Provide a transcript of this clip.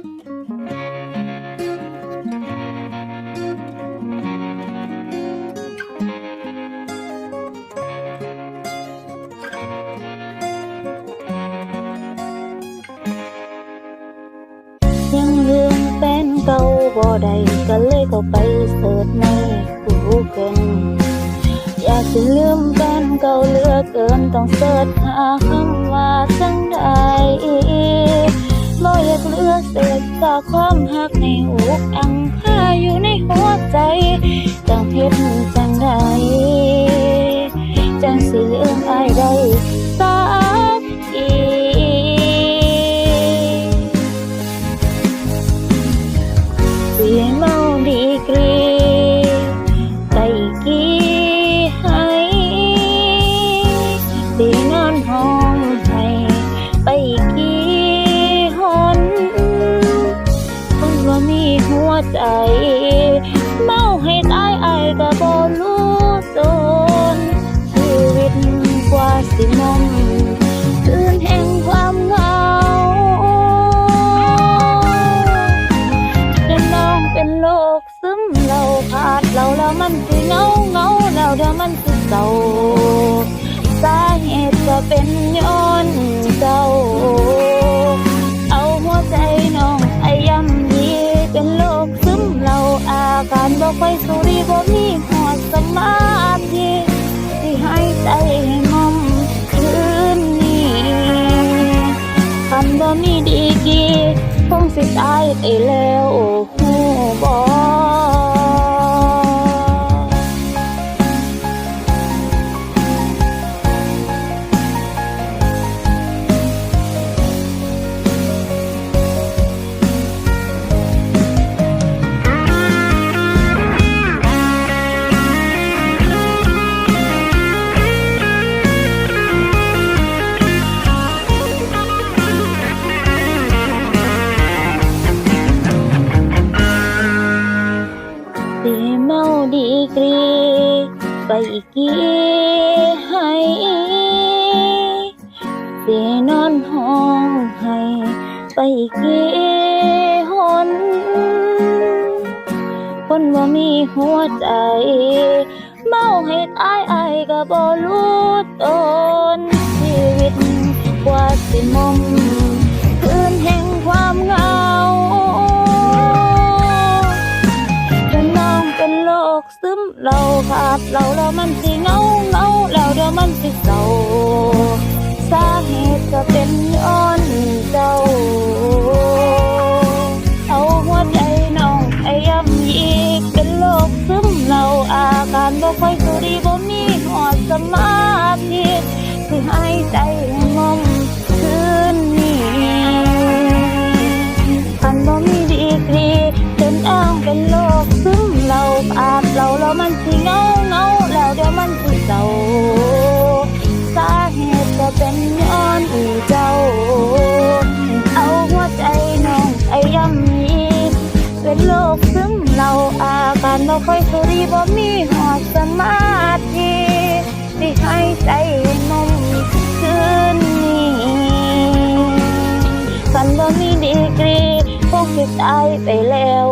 ยังลืมแฟนเก่าบ่ได้ก็เลยเข้าไปเสิร์ชใน Google อยากจะลืมแฟนเก่าเหลือเกินต้องเสิร์ชหาคำว่าจัง เศษซากความหักในอกอังคา ใจ เมาให้ตายไอายก็บ่รู้ตนชีวิตกว่าสิมอมคืนแห่งความเหงาเดี๋ยวน้องเป็นโรคซึมเราขาดเราแล้วมันสิเหงาเหงาแล้วเดี๋ยวมันสิเศร้า อาการบ่ค่อยสุรีบ่มีหอดสมาธิที่ให้ใจให้มอมคืนนี้คันบ่มีดีกีคงสิตายไปแล้ว ไปกี่ให้สีนอนห้องให้ไปกี่หนคนว่ามีหัวใจ เมาให้ตายไอก็บ่รู้ตนชีวิตกว่าสิมอม ซึมเราขาดเราเรามันสิเงาเงาแล้วเดี๋ยวมันสิเศร้า สิเงาเงาแล้วเดี๋ยวมันสิเศร้าสาเหตุก็เป็นย้อนอูเจ้า เอาหัวใจน้องไอ้ยำยีเป็นโรคซึมเราอาการบ่ค่อยสุรีบ่มีหอดสมาธิที่ให้ใจมอมคืนนี้คันบ่มีดีกรีคงสิตายไปแล้ว